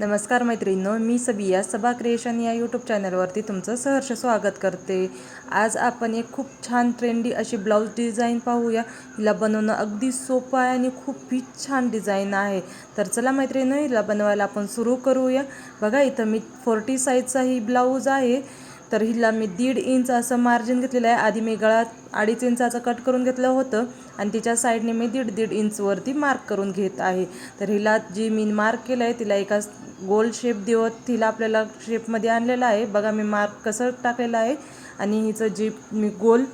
नमस्कार मैत्रिणींनो मी सबिया सबा क्रिएशन या यूट्यूब चॅनलवरती तुमचं सहर्ष स्वागत करते. आज आपण एक खूप छान ट्रेंडी अशी ब्लाऊज डिझाईन पाहूया. हिला बनवणं अगदी सोपं आहे आणि खूप ही छान डिझाईन आहे. तर चला मैत्रिणी हिला बनवायला आपण सुरू करूया. बघा इथं मी फोर्टी साईजचा ही ब्लाऊज आहे. तर हिला मी दीड इंच असं मार्जिन घेतलेलं आहे. आधी मी गळा अडीच इंचाचं कट करून घेतलं होतं आणि तिच्या साईडने मी दीड दीड इंचवरती मार्क करून घेत आहे. तर हिला जी मी मार्क केलं आहे तिला एका गोल शेप देवत तिला आपल्याला शेपमध्ये आणलेला आहे. बघा मी मार्क कसं टाकलेलं आहे. आणि हिचं जी मी गोल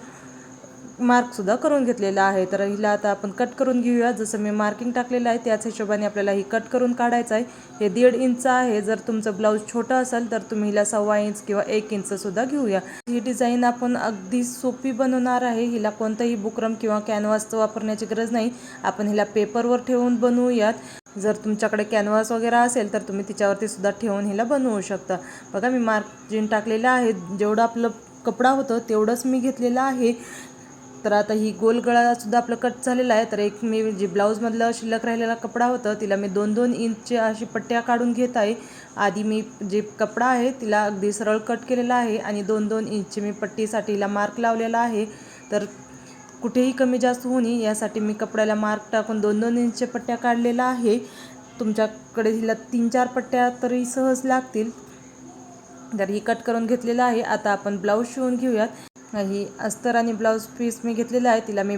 मार्कसुद्धा करून घेतलेला आहे. तर हिला आता आपण कट करून घेऊया. जसं मी मार्किंग टाकलेलं आहे त्याच हिशोबाने आपल्याला ही कट करून काढायचं आहे. हे दीड इंच आहे. जर तुमचं ब्लाऊज छोटं असेल तर तुम्ही हिला सव्वा इंच किंवा एक इंचसुद्धा घेऊया. ही डिझाईन आपण अगदी सोपी बनवणार आहे. हिला कोणतंही बुकरम किंवा कॅनव्हासचं वापरण्याची गरज नाही. आपण हिला पेपरवर ठेवून बनवूयात. जर तुमच्याकडे कॅनव्हास वगैरे असेल तर तुम्ही तिच्यावरती सुद्धा ठेवून हिला बनवू शकता. बघा मी मार्जिन टाकलेलं आहे. जेवढं आपलं कपडा होतं तेवढंच मी घेतलेलं आहे. तर आता ही गोल गळासुद्धा आपलं कट झालेला आहे. तर एक मी जी ब्लाऊजमधलं शिल्लक राहिलेला कपडा होता तिला मी दोन दोन इंचच्या अशी पट्ट्या काढून घेत आहे. आधी मी जे कपडा आहे तिला अगदी सरळ कट केलेला आहे आणि दोन दोन इंचची मी पट्टीसाठी हिला मार्क लावलेला आहे. तर कुठेही कमी जास्त होऊ नये यासाठी मी कपड्याला मार्क टाकून दोन दोन इंचच्या पट्ट्या काढलेला आहे. तुमच्याकडे हिला तीन चार पट्ट्या तरी सहज लागतील. तर ही कट करून घेतलेलं आहे. आता आपण ब्लाऊज शिवून घेऊयात. ही अस्तर आणि ब्लाऊज पीस मी घेतलेला आहे. तिला मी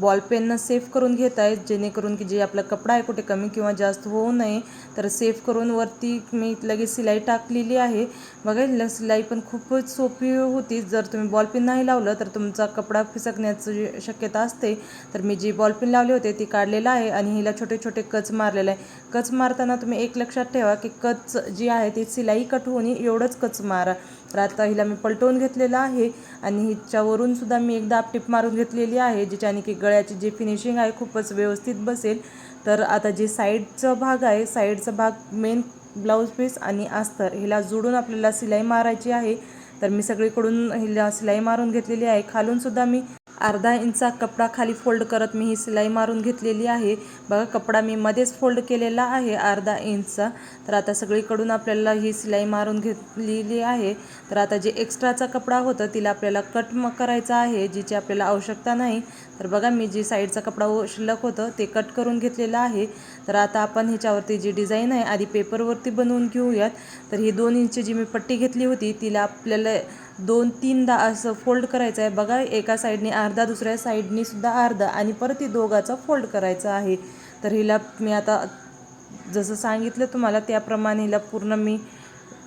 बॉल पेननं सेफ करून घेत आहेत जेणेकरून की जे आपला कपडा आहे कुठे कमी किंवा जास्त होऊ नये तर सेफ करून वरती मी लगेच सिलाई टाकलेली आहे. बघा सिलाई पण खूपच सोपी होती. जर तुम्ही बॉल पेन नाही लावलं तर तुमचा कपडा फिसकण्याची शक्यता असते. तर मी जी बॉल पेन लावली होते ती काढलेला आहे आणि हिला छोटे छोटे कच मारलेले आहे. कच मारताना तुम्ही एक लक्षात ठेवा की कच जी आहे ती सिलाई कट होऊन एवढंच कच मारा. तर आता हिला मी पलटवून घेतलेलं आहे आणि हिच्यावरून सुद्धा मी एकदा टिप मारून घेतलेली आहे जिच्याने की गळ्याची जी फिनिशिंग आहे खूपच व्यवस्थित बसेल. तर आता जे साईडचा भाग आहे साईडचा भाग मेन ब्लाऊज पीस आणि अस्तर हिला जोडून आपल्याला सिलाई मारायची आहे. तर मी सगळीकडून हिला सिलाई मारून घेतलेली आहे. खालूनसुद्धा मी अर्धा इंचा कपडा खाली फोल्ड करत मी ही सिलाई मारून घेतलेली आहे. बघा कपडा मी मध्येच फोल्ड केलेला आहे अर्धा इंचचा तर आता सगळीकडून आपल्याला ही सिलाई मारून घेतलेली आहे. तर आता जे एक्स्ट्राचा कपडा होता तिला आपल्याला कट करायचा आहे जिची आपल्याला आवश्यकता नाही. तर बघा मी जी साईडचा कपडा शिल्लक होतं ते कट करून घेतलेलं आहे. तर आता आपण ह्याच्यावरती जी डिझाईन आहे आधी पेपरवरती बनवून घेऊयात. तर ही दोन इंचची जी मी पट्टी घेतली होती तिला आपल्याला दोन तीनदा असं फोल्ड करायचं आहे. बघा एका साईडने अर्धा दुसऱ्या साईडने सुद्धा अर्धा आणि परत ही दोघाचा फोल्ड करायचा आहे. तर हिला मी आता जसं सांगितलं तुम्हाला त्याप्रमाणे हिला पूर्ण मी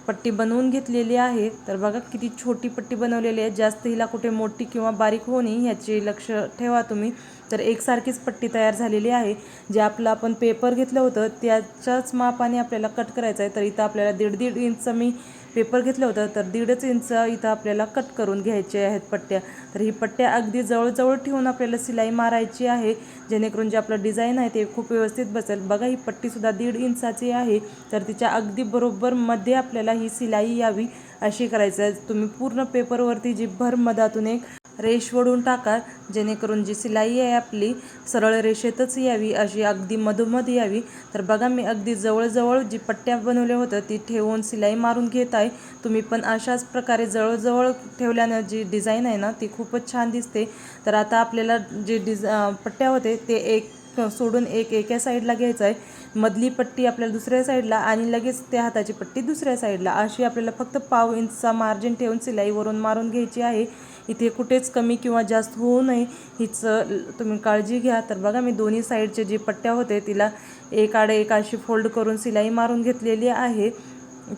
पट्टी बनवून घेतलेली आहे. तर बघा किती छोटी पट्टी बनवलेली आहे. जास्त हिला कुठे मोठी किंवा बारीक होणे ह्याचे लक्ष ठेवा तुम्ही. तर एकसारखीच पट्टी तयार झालेली आहे. जे आपलं आपण पेपर घेतलं होतं त्याच्याच मापाने आपल्याला कट करायचं आहे. तर इथं आपल्याला दीड दीड इंच मी पेपर घेतलं होतं तर दीडच इंच इथं आपल्याला कट करून घ्यायचे आहेत पट्ट्या. तर ही पट्ट्या अगदी जवळजवळ ठेवून आपल्याला सिलाई मारायची आहे. जेणेकरून जे आपलं डिझाईन आहे ते खूप व्यवस्थित बसेल. बघा ही पट्टीसुद्धा दीड इंचाची आहे. तर तिच्या अगदी बरोबर मध्ये आपल्याला ही सिलाई यावी अशी करायचं आहे. तुम्ही पूर्ण पेपरवरती जी भर मधातून एक रेश वडून टाका जेणेकरून जी सिलाई आहे आपली सरळ रेषेतच यावी अशी अगदी मधोमध यावी. तर बघा मी अगदी जवळजवळ जी पट्ट्या बनवल्या होत्या ती ठेवून सिलाई मारून घेत आहे. तुम्ही पण अशाच प्रकारे जवळजवळ ठेवल्यानं जी डिझाईन आहे ना ती खूपच छान दिसते. तर आता आपल्याला जे डिझ पट्ट्या होते ते एक सोडून एक एका साईडला घ्यायचं आहे. मधली पट्टी आपल्याला दुसऱ्या साईडला आणि लगेच त्या हाताची पट्टी दुसऱ्या साईडला. अशी आपल्याला फक्त पाव इंचचा मार्जिन ठेवून सिलाईवरून मारून घ्यायची आहे. इथे कुठेच कमी किंवा जास्त होऊ नये. हिचं तुम्ही काळजी घ्या. तर बघा मी दोन्ही साईडचे जे पट्ट्या होते तिला एक आडे एक अशी फोल्ड करून सिलाई मारून घेतलेली आहे.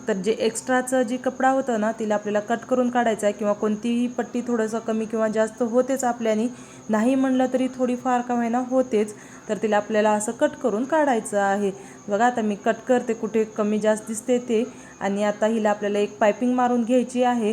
तर जे एक्स्ट्राचं जी कपडा होतं ना तिला आपल्याला कट करून काढायचं आहे किंवा कोणतीही पट्टी थोडंसं कमी किंवा जास्त होतेच आपल्याने. नाही म्हणलं तरी थोडीफार का होईना होतेच तर तिला आपल्याला असं कट करून काढायचं आहे. बघा आता मी कट करते कुठे कमी जास्त दिसते ते. आणि आता हिला आपल्याला एक पायपिंग मारून घ्यायची आहे.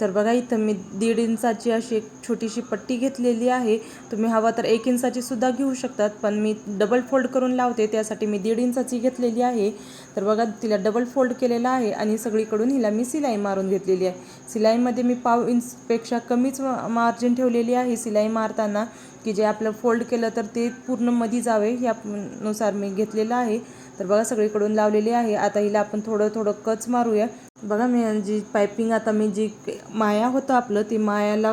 तर बघा इथं मी दीड इंचाची अशी एक छोटीशी पट्टी घेतलेली आहे. तुम्ही हवा तर एक इंचाची सुद्धा घेऊ शकतात पण मी डबल फोल्ड करून लावते त्यासाठी मी दीड इंचाची घेतलेली आहे. तर बघा तिला डबल फोल्ड केलेला आहे आणि सगळीकडून हिला मी सिलाई मारून घेतलेली आहे. सिलाईमध्ये मी पाव इंचपेक्षा कमीच मार्जिन ठेवलेली आहे. सिलाई मारताना की जे आपलं फोल्ड केलं तर ते पूर्ण मधी जावे ह्यानुसार मी घेतलेलं आहे. तर बघा सगळीकडून लावलेली आहे. आता हिला आपण थोडं थोडं कच मारूया. बघा मी जी पायपिंग आता मी जी माया होतं आपलं ती मायाला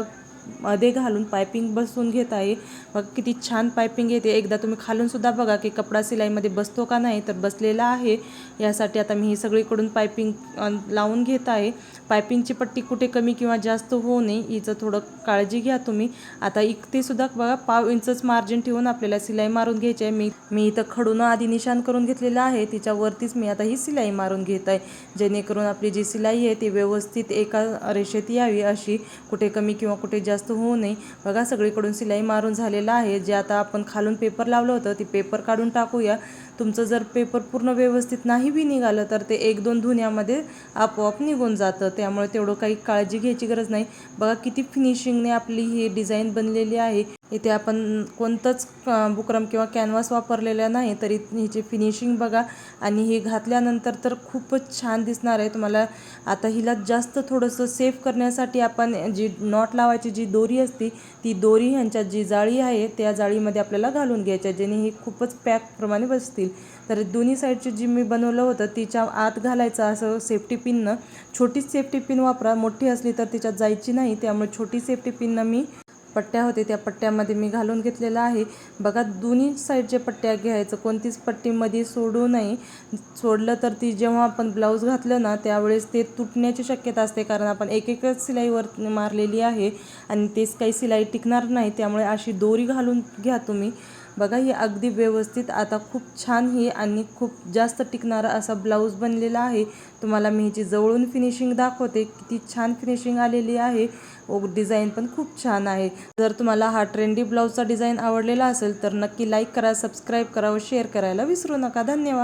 मध्ये घालून पायपिंग बसवून घेत आहे. मग किती छान पायपिंग येते. एकदा तुम्ही खालूनसुद्धा बघा की कपडा सिलाईमध्ये बसतो का नाही तर बसलेला आहे. यासाठी आता मी ही सगळीकडून पायपिंग लावून घेत आहे. पायपिंगची पट्टी कुठे कमी किंवा जास्त होऊ नये हिचं थोडं काळजी घ्या तुम्ही. आता इकतेसुद्धा बघा पाव इंचच मार्जिन ठेवून आपल्याला सिलाई मारून घ्यायची आहे. मी मी इथं खडून आधी निशाण करून घेतलेलं आहे. तिच्यावरतीच मी आता ही सिलाई मारून घेत आहे. जेणेकरून आपली जी सिलाई आहे ती व्यवस्थित एका रेषेत यावी अशी. कुठे कमी किंवा कुठे जास्त जास्त होऊ नये. बघा सगळीकडून सिलाई मारून झालेलं आहे. जे आता आपण खालून पेपर लावलं होतं ती पेपर काढून टाकूया. तुमचं जर पेपर पूर्ण व्यवस्थित नाही बी निघालं तर ते एक दोन धुण्यामध्ये आपोआप निघून जातं. त्यामुळे तेवढं काही काळजी घ्यायची गरज नाही. बघा किती फिनिशिंगने आपली ही डिझाईन बनलेली आहे. इथे आपण कोणतंच बुकरम किंवा कॅनव्हास वापरलेला नाही तरी हिची फिनिशिंग बघा. आणि हे घातल्यानंतर तर खूपच छान दिसणार आहे तुम्हाला. आता हिला जास्त थोडंसं सेफ करण्यासाठी आपण जी नॉट लावायची जी दोरी असती ती दोरी ह्यांच्या जी जाळी आहे त्या जाळीमध्ये आपल्याला घालून घ्यायच्या जेणे ही खूपच पॅकप्रमाणे बसतील. तर दोन्ही साईडची जी मी बनवलं होतं तिच्या आत घालायचं असं सेफ्टी पिननं छोटी सेफ्टी पिन वापरा. मोठी असली तर तिच्यात जायची नाही त्यामुळे छोटी सेफ्टी पिननं मी पट्ट्या होते त्या पट्ट्यामध्ये मी घालून घेतलेलं आहे. बघा दोन्ही साईडच्या पट्ट्या घ्यायचं कोणतीच पट्टीमध्ये सोडू नये. सोडलं तर ती जेव्हा आपण ब्लाऊज घातलं ना त्यावेळेस ते तुटण्याची शक्यता असते कारण आपण एक एकच सिलाईवर मारलेली आहे आणि तेच काही सिलाई टिकणार नाही त्यामुळे अशी दोरी घालून घ्या तुम्ही. बघा ही अगदी व्यवस्थित. आता खूप छान ही आणि खूप जास्त टिकणारा असा ब्लाऊज बनलेला आहे. तुम्हाला मी ह्याची जवळून फिनिशिंग दाखवते. किती छान फिनिशिंग आलेली आहे. व डिझाईन पण खूप छान आहे. जर तुम्हाला हा ट्रेंडी ब्लाऊजचा डिझाईन आवडलेला असेल तर नक्की लाईक करा सबस्क्राईब करा व शेअर करायला विसरू नका. धन्यवाद.